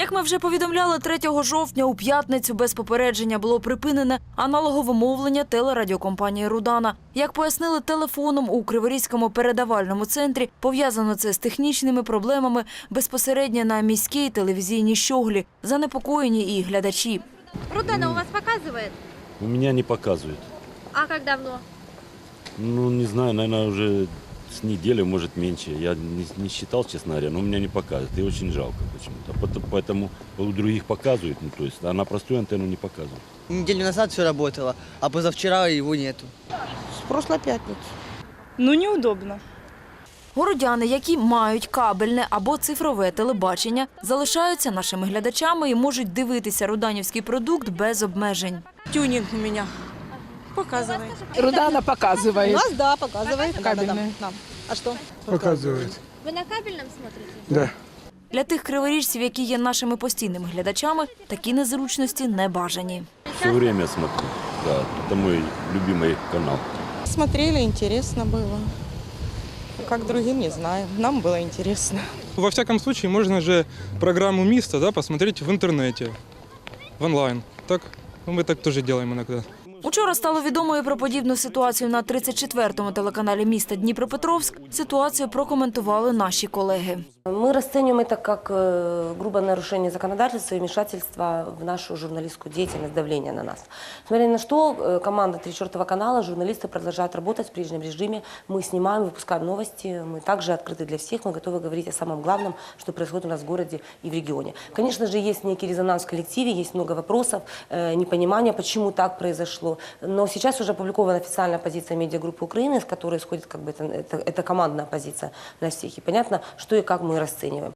Як ми вже повідомляли, 3 жовтня у п'ятницю без попередження було припинене аналогове мовлення телерадіокомпанії Рудана. Як пояснили телефоном у Криворізькому передавальному центрі, пов'язано це з технічними проблемами безпосередньо на міській телевізійній щоглі. Занепокоєні і глядачі. Рудана у вас показывает? У меня не показывают. А как давно? Ну, не знаю, наверное, уже с недели, может, меньше. Я не, не считал, честно говоря, но у меня не показывают. И очень жалко почему-то. Пот- Поэтому у других показывают, ну, то есть, а на простую антенну не показывают. Неделю назад все работало, а позавчера его нету. С прошлой пятницы. Ну, неудобно. Городяни, які мають кабельне або цифрове телебачення, залишаються нашими глядачами і можуть дивитися руданівський продукт без обмежень. Тюнинг у меня показывает. Рудана У показывает. нас, да, показывает. Кабельный. Да. А что? Показывает. Вы на кабельном смотрите? Да. Для тих криворіжців, які є нашими постійними глядачами, такі незручності не бажані. Все время смотрю. Да, это мой любимый канал. Смотрели, интересно было. Как другим, не знаю. Нам было интересно. Во всяком случае, можно же программу МИСТа да, посмотреть в интернете, в онлайн. Так? Ну, мы так тоже делаем иногда. Учора стало відомою про подібну ситуацію на 34-му телеканалі міста Дніпропетровськ. Ситуацію прокоментували наші колеги. Мы расцениваем это как э, грубое нарушение законодательства и вмешательство в нашу журналистскую деятельность, давление на нас. Несмотря на что, э, команда «Три чертова канала», журналисты продолжают работать в прежнем режиме. Мы снимаем, выпускаем новости. Мы также открыты для всех. Мы готовы говорить о самом главном, что происходит у нас в городе и в регионе. Конечно же, есть некий резонанс в коллективе, есть много вопросов, э, непонимания, почему так произошло. Но сейчас уже опубликована официальная позиция медиагруппы Украины, с которой исходит как бы это, это, это командная позиция для всех. И понятно, что и как мы расцениваем.